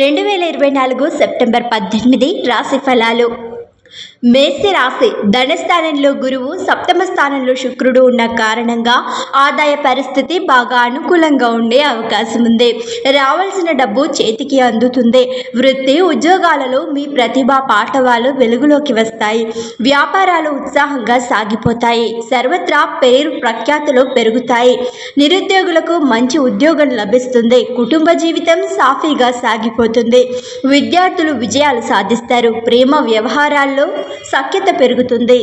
రెండు వేల ఇరవై నాలుగు సెప్టెంబర్ పద్దెనిమిది రాశి ఫలాలు. మేషరాశి ధనస్థానంలో గురువు సప్తమ స్థానంలో శుక్రుడు ఉన్న కారణంగా ఆదాయ పరిస్థితి బాగా అనుకూలంగా ఉండే అవకాశం ఉంది. రావాల్సిన డబ్బు చేతికి అందుతుంది. వృత్తి ఉద్యోగాలలో మీ ప్రతిభ పాఠవాలు వెలుగులోకి వస్తాయి. వ్యాపారాలు ఉత్సాహంగా సాగిపోతాయి. సర్వత్రా పేరు ప్రఖ్యాతులు పెరుగుతాయి. నిరుద్యోగులకు మంచి ఉద్యోగం లభిస్తుంది. కుటుంబ జీవితం సాఫీగా సాగిపోతుంది. విద్యార్థులు విజయాలు సాధిస్తారు. ప్రేమ వ్యవహారాల్లో సఖ్యత పెరుగుతుంది.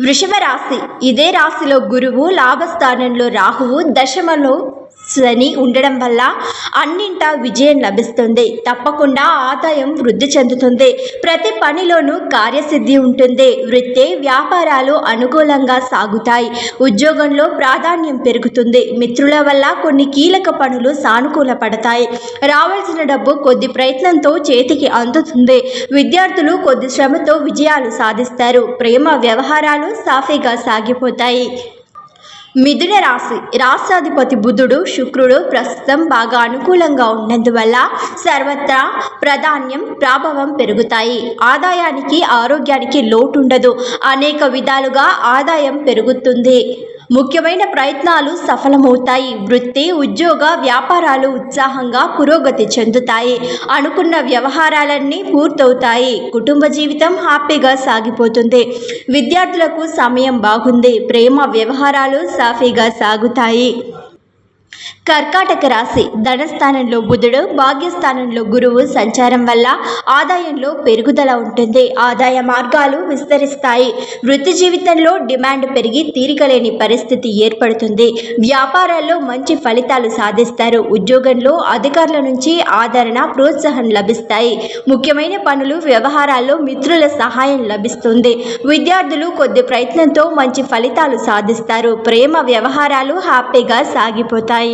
వృషభ రాశి. ఇదే రాశిలో గురువు లాభస్థానంలో రాహువు దశమలో శని ఉండడం వల్ల అన్నింటా విజయం లభిస్తుంది. తప్పకుండా ఆదాయం వృద్ధి చెందుతుంది. ప్రతి పనిలోనూ కార్యసిద్ధి ఉంటుంది. వృత్తి వ్యాపారాలు అనుకూలంగా సాగుతాయి. ఉద్యోగంలో ప్రాధాన్యం పెరుగుతుంది. మిత్రుల వల్ల కొన్ని కీలక పనులు సానుకూల పడతాయి. రావాల్సిన డబ్బు కొద్ది ప్రయత్నంతో చేతికి అందుతుంది. విద్యార్థులు కొద్ది శ్రమతో విజయాలు సాధిస్తారు. ప్రేమ వ్యవహారాలు సాఫీగా సాగిపోతాయి. మిథున రాశి. రాష్ట్రాధిపతి బుధుడు శుక్రుడు ప్రస్తుతం బాగా అనుకూలంగా ఉన్నందువల్ల సర్వత్రా ప్రాధాన్యం ప్రభావం పెరుగుతాయి. ఆదాయానికి ఆరోగ్యానికి లోటు ఉండదు అనేక విధాలుగా ఆదాయం పెరుగుతుంది. ముఖ్యమైన ప్రయత్నాలు సఫలమవుతాయి. వృత్తి ఉద్యోగ వ్యాపారాలు ఉత్సాహంగా పురోగతి చెందుతాయి. అనుకున్న వ్యవహారాలన్నీ పూర్తవుతాయి. కుటుంబ జీవితం హ్యాపీగా సాగిపోతుంది. విద్యార్థులకు సమయం బాగుంది. ప్రేమ వ్యవహారాలు సాఫీగా సాగుతాయి. కర్కాటక రాశి ధనస్థానంలో బుధుడు భాగ్యస్థానంలో గురువు సంచారం వల్ల ఆదాయంలో పెరుగుదల ఉంటుంది. ఆదాయ మార్గాలు విస్తరిస్తాయి. వృత్తి జీవితంలో డిమాండ్ పెరిగి తీరికలేని పరిస్థితి ఏర్పడుతుంది. వ్యాపారాల్లో మంచి ఫలితాలు సాధిస్తారు. ఉద్యోగంలో అధికారుల నుంచి ఆదరణ ప్రోత్సాహం లభిస్తాయి. ముఖ్యమైన పనులు వ్యవహారాల్లో మిత్రుల సహాయం లభిస్తుంది. విద్యార్థులు కొద్ది ప్రయత్నంతో మంచి ఫలితాలు సాధిస్తారు. ప్రేమ వ్యవహారాలు హ్యాపీగా సాగిపోతాయి.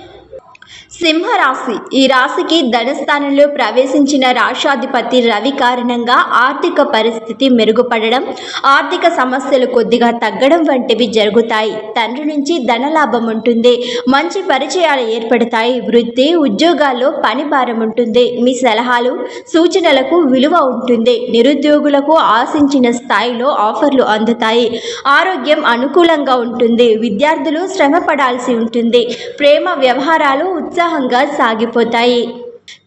సింహరాశి. ఈ రాశికి ధనస్థానంలో ప్రవేశించిన రాష్ట్రాధిపతి రవి కారణంగా ఆర్థిక పరిస్థితి మెరుగుపడడం ఆర్థిక సమస్యలు కొద్దిగా తగ్గడం వంటివి జరుగుతాయి. తండ్రి నుంచి ధనలాభం ఉంటుంది. మంచి పరిచయాలు ఏర్పడతాయి. వృత్తి ఉద్యోగాల్లో పని భారం ఉంటుంది. మీ సలహాలు సూచనలకు విలువ ఉంటుంది. నిరుద్యోగులకు ఆశించిన స్థాయిలో ఆఫర్లు అందుతాయి. ఆరోగ్యం అనుకూలంగా ఉంటుంది. విద్యార్థులు శ్రమ పడాల్సి ఉంటుంది. ప్రేమ వ్యవహారాలు ఉత్సాహంగా సాగిపోతాయి.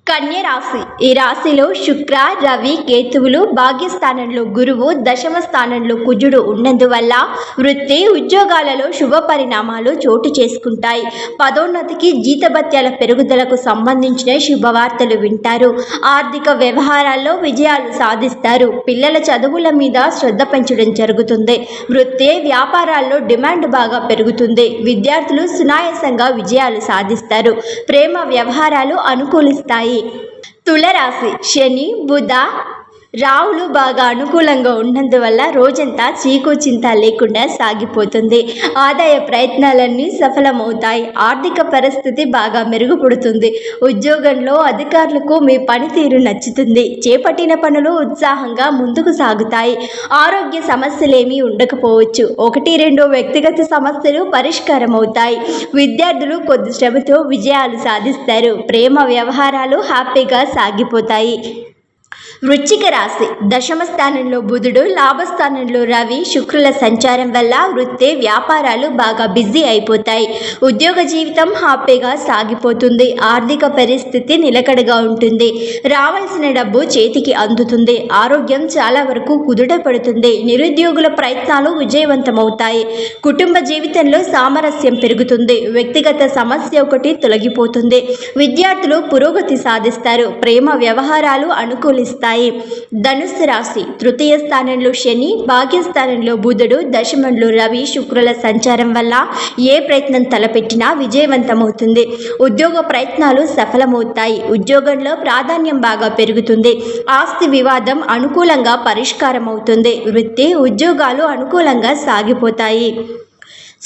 కన్య రాశి ఈ రాశిలో శుక్ర రవి కేతువులు భాగ్యస్థానంలో గురువు దశమ స్థానంలో కుజుడు ఉన్నందువల్ల వృత్తి ఉద్యోగాలలో శుభ పరిణామాలు చోటు చేసుకుంటాయి. పదోన్నతికి జీతభత్యాల పెరుగుదలకు సంబంధించిన శుభవార్తలు వింటారు. ఆర్థిక వ్యవహారాల్లో విజయాలు సాధిస్తారు. పిల్లల చదువుల మీద శ్రద్ధ పెంచడం జరుగుతుంది. వృత్తి వ్యాపారాల్లో డిమాండ్ బాగా పెరుగుతుంది. విద్యార్థులు సునాయాసంగా విజయాలు సాధిస్తారు. ప్రేమ వ్యవహారాలు అనుకూలిస్తాయి. తులరాశి శని బుధ రావులు బాగా అనుకూలంగా ఉన్నందువల్ల రోజంతా చీకు చింత లేకుండా సాగిపోతుంది. ఆదాయ ప్రయత్నాలన్నీ సఫలమవుతాయి. ఆర్థిక పరిస్థితి బాగా మెరుగుపడుతుంది. ఉద్యోగంలో అధికారులకు మీ పనితీరు నచ్చుతుంది. చేపట్టిన పనులు ఉత్సాహంగా ముందుకు సాగుతాయి. ఆరోగ్య సమస్యలేమీ ఉండకపోవచ్చు. ఒకటి రెండు వ్యక్తిగత సమస్యలు పరిష్కారం అవుతాయి విద్యార్థులు కొద్ది శ్రమతో విజయాలు సాధిస్తారు. ప్రేమ వ్యవహారాలు హ్యాపీగా సాగిపోతాయి. వృశ్చిక రాశి. దశమ స్థానంలో బుధుడు లాభస్థానంలో రవి శుక్రుల సంచారం వల్ల వృత్తి వ్యాపారాలు బాగా బిజీ అయిపోతాయి. ఉద్యోగ జీవితం హ్యాపీగా సాగిపోతుంది. ఆర్థిక పరిస్థితి నిలకడగా ఉంటుంది. రావాల్సిన డబ్బు చేతికి అందుతుంది. ఆరోగ్యం చాలా వరకు కుదుట పడుతుంది. నిరుద్యోగుల ప్రయత్నాలు విజయవంతమవుతాయి. కుటుంబ జీవితంలో సామరస్యం పెరుగుతుంది. వ్యక్తిగత సమస్య ఒకటి తొలగిపోతుంది. విద్యార్థులు పురోగతి సాధిస్తారు. ప్రేమ వ్యవహారాలు అనుకూలిస్తాయి. ధనుస్సు రాశి తృతీయ స్థానంలో శని భాగ్యస్థానంలో బుధుడు దశమంలో రవి శుక్రుల సంచారం వల్ల ఏ ప్రయత్నం తలపెట్టినా విజయవంతమవుతుంది. ఉద్యోగ ప్రయత్నాలు సఫలమవుతాయి. ఉద్యోగంలో ప్రాధాన్యం బాగా పెరుగుతుంది. ఆస్తి వివాదం అనుకూలంగా పరిష్కారం అవుతుంది వృత్తి ఉద్యోగాలు అనుకూలంగా సాగిపోతాయి.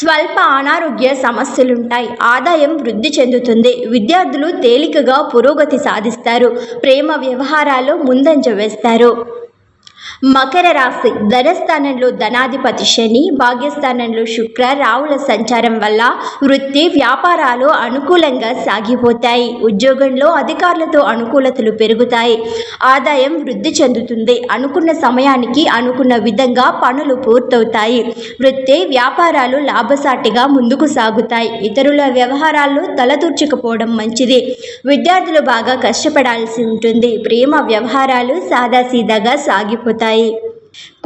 స్వల్ప అనారోగ్య సమస్యలుంటాయి. ఆదాయం వృద్ధి చెందుతుంది. విద్యార్థులు తేలికగా పురోగతి సాధిస్తారు. ప్రేమ వ్యవహారాల్లో ముందంజ వేస్తారు. మకర రాశి ధనస్థానంలో ధనాధిపతి శని భాగ్యస్థానంలో శుక్ర రావుల సంచారం వల్ల వృత్తి వ్యాపారాలు అనుకూలంగా సాగిపోతాయి. ఉద్యోగంలో అధికారులతో అనుకూలతలు పెరుగుతాయి. ఆదాయం వృద్ధి చెందుతుంది. అనుకున్న సమయానికి అనుకున్న విధంగా పనులు పూర్తవుతాయి. వృత్తి వ్యాపారాలు లాభసాటిగా ముందుకు సాగుతాయి. ఇతరుల వ్యవహారాల్లో తలదూర్చకపోవడం మంచిది. విద్యార్థులు బాగా కష్టపడాల్సి ఉంటుంది. ప్రేమ వ్యవహారాలు సాదాసీదాగా సాగిపోతాయి. ఉంటాయి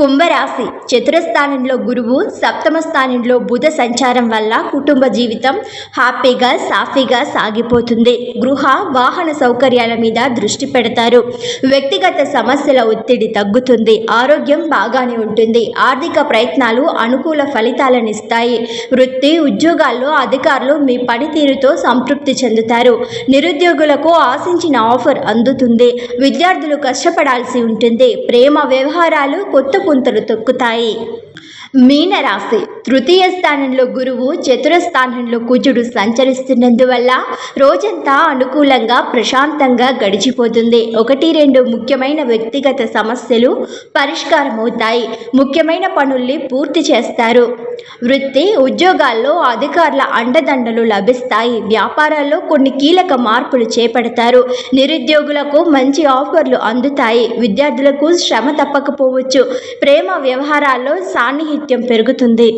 కుంభరాశి. చతురస్థానంలో గురువు సప్తమ స్థానంలో బుధ సంచారం వల్ల కుటుంబ జీవితం హ్యాపీగా సాఫీగా సాగిపోతుంది. గృహ వాహన సౌకర్యాల మీద దృష్టి పెడతారు. వ్యక్తిగత సమస్యల ఒత్తిడి తగ్గుతుంది. ఆరోగ్యం బాగానే ఉంటుంది. ఆర్థిక ప్రయత్నాలు అనుకూల ఫలితాలనిస్తాయి వృత్తి ఉద్యోగాల్లో అధికారులు మీ పనితీరుతో సంతృప్తి చెందుతారు. నిరుద్యోగులకు ఆశించిన ఆఫర్ అందుతుంది. విద్యార్థులు కష్టపడాల్సి ఉంటుంది. ప్రేమ వ్యవహారాలు కొత్త పుంతలు తొక్కుతాయి. మీనరాశి తృతీయ స్థానంలో గురువు చతుర స్థానంలో కుజుడు సంచరిస్తున్నందువల్ల రోజంతా అనుకూలంగా ప్రశాంతంగా గడిచిపోతుంది. ఒకటి రెండు ముఖ్యమైన వ్యక్తిగత సమస్యలు పరిష్కారమవుతాయి. ముఖ్యమైన పనుల్ని పూర్తి చేస్తారు. వృత్తి ఉద్యోగాల్లో అధికారుల అండదండలు లభిస్తాయి. వ్యాపారాల్లో కొన్ని కీలక మార్పులు చేపడతారు. నిరుద్యోగులకు మంచి ఆఫర్లు అందుతాయి. విద్యార్థులకు శ్రమ తప్పకపోవచ్చు. ప్రేమ వ్యవహారాల్లో సాన్నిహిత్యం పెరుగుతుంది.